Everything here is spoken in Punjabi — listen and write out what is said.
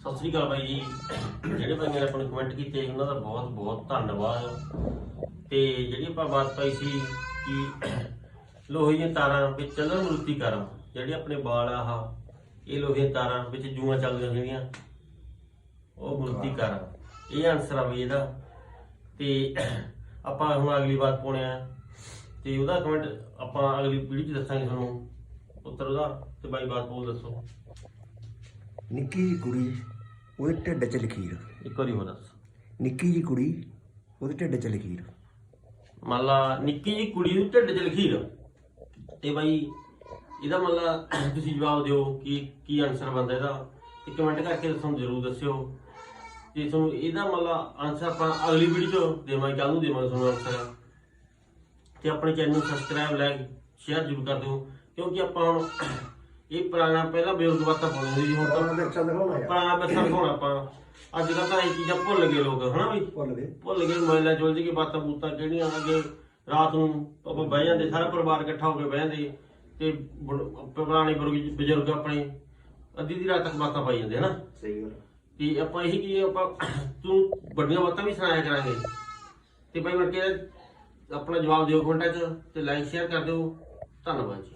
ਸਤਿ ਸ੍ਰੀ ਅਕਾਲ ਬਾਈ ਜੀ। ਜਿਹੜੇ ਭਾਈ ਨੇ ਆਪਾਂ ਨੂੰ ਕਮੈਂਟ ਕੀਤੇ ਉਹਨਾਂ ਦਾ ਬਹੁਤ ਬਹੁਤ ਧੰਨਵਾਦ। ਤੇ ਜਿਹੜੀ ਆਪਾਂ ਬਾਤ ਪਾਈ ਸੀ ਕਿ ਲੋਹੇ ਦੀਆਂ ਤਾਰਾਂ ਵਿੱਚ ਚੱਲਣ ਮਰੂਤੀ ਕਰਾਂ ਜਿਹੜੇ ਆਪਣੇ ਵਾਲ ਆਹ ਇਹ ਲੋਹੇ ਦੀਆਂ ਤਾਰਾਂ ਵਿੱਚ ਜੂਆਂ ਚੱਲਦੀਆਂ ਜਿਹੜੀਆਂ ਉਹ ਮਰੂਤੀ ਕਰਾਂ ਇਹ ਆਨਸਰ ਆ ਵੀ ਇਹਦਾ। ਤੇ ਆਪਾਂ ਹੁਣ ਅਗਲੀ ਬਾਤ ਪਾਉਣੇ ਆ। ਤੇ ਉਹਦਾ ਕਮੈਂਟ ਆਪਾਂ ਅਗਲੀ ਪੀੜ੍ਹੀ 'ਚ ਦੱਸਾਂਗੇ ਤੁਹਾਨੂੰ। ਉੱਤਰ ਉਹਦਾ ਤੇ ਬਾਈ ਬਾਤ ਬੋਲ ਦੱਸੋ। ਨਿੱਕੀ ਜੀ ਕੁੜੀ ਉਹਦੇ ਢਿੱਡ 'ਚ ਲਕੀਰ। ਇੱਕ ਵਾਰੀ ਹੋਰ ਦੱਸ। ਨਿੱਕੀ ਜੀ ਕੁੜੀ ਉਹਦੇ ਢਿੱਡ 'ਚ ਲਕੀਰ। ਮੰਨ ਲਾ ਨਿੱਕੀ ਜਿਹੀ ਕੁੜੀ ਨੂੰ ਢਿੱਡ 'ਚ ਲਖੀਰ ਤੇ ਬਾਈ ਇਹਦਾ ਮੰਨ ਲਾ ਤੁਸੀਂ ਜਵਾਬ ਦਿਓ ਕਿ ਕੀ ਆਨਸਰ ਬਣਦਾ ਇਹਦਾ। ਤੇ ਕਮੈਂਟ ਕਰਕੇ ਸਾਨੂੰ ਜ਼ਰੂਰ ਦੱਸਿਓ। ਤੇ ਤੁਹਾਨੂੰ ਇਹਦਾ ਮੰਨ ਲਾ ਆਨਸਰ ਆਪਾਂ ਅਗਲੀ ਵੀਡੀਓ 'ਚ ਦੇਵਾਂਗੇ ਕੱਲ ਨੂੰ ਦੇਵਾਂਗੇ ਤੁਹਾਨੂੰ ਆਨਸਰ ਤੇ ਆਪਣੇ ਚੈਨਲ ਨੂੰ ਸਬਸਕ੍ਰਾਈਬ ਲਾਈਕ ਸ਼ੇਅਰ ਜ਼ਰੂਰ ਕਰ ਦਿਓ। ਕਿਉਂਕਿ ਆਪਾਂ ਹੁਣ ਇਹ ਪੁਰਾਣਾ ਪਹਿਲਾਂ ਬਜ਼ੁਰਗ ਬਾਤਾਂ ਪਾਉਂਦੇ ਸੀ ਹੁਣ ਤਾਂ। ਬੱਚਾ ਦਿਖਾਉਣਾ ਪੁਰਾਣਾ ਬੱਸਾਂ ਹੋਣਾ ਆਪਾਂ। ਅੱਜ ਕੱਲ੍ਹ ਤਾਂ ਇਹ ਚੀਜ਼ਾਂ ਭੁੱਲ ਗਏ ਲੋਕ ਹਨਾ ਬਈ? ਭੁੱਲ ਗਏ। ਭੁੱਲ ਗਏ ਮੋਬਾਈਲਾਂ ਚੁੱਲ ਜੀ ਬਾਤਾਂ ਬੂਤਾਂ ਕਿਹੜੀਆਂ ਅੱਗੇ ਰਾਤ ਨੂੰ ਆਪਾਂ ਬਹਿ ਜਾਂਦੇ ਸਾਰਾ ਪਰਿਵਾਰ ਇਕੱਠਾ ਹੋ ਕੇ ਬਹਿ ਜਾਂਦੇ। ਤੇ ਬੁੜ- ਪੁਰਾਣੇ ਬਜ਼ੁਰਗ ਬਜ਼ੁਰਗ ਆਪਣੇ ਅੱਧੀ ਦੀ ਰਾਤ ਤੱਕ ਬਾਤਾਂ ਪਾਈ ਜਾਂਦੇ ਹਨਾ? ਸਹੀ ਗੱਲ। ਤੇ ਆਪਾਂ ਇਹੀ ਕੀ ਆਪਾਂ ਤੂੰ ਵੱਡੀਆਂ ਬਾਤਾਂ ਵੀ ਸੁਣਾਇਆ ਕਰਾਂਗੇ। ਤੇ ਭਾਈ ਕੇ ਆਪਣਾ ਜਵਾਬ ਦਿਓ ਕਮੈਂਟਾਂ 'ਚ ਤੇ ਲਾਈਕ ਸ਼ੇਅਰ ਕਰ ਦਿਓ। ਧੰਨਵਾਦ ਜੀ।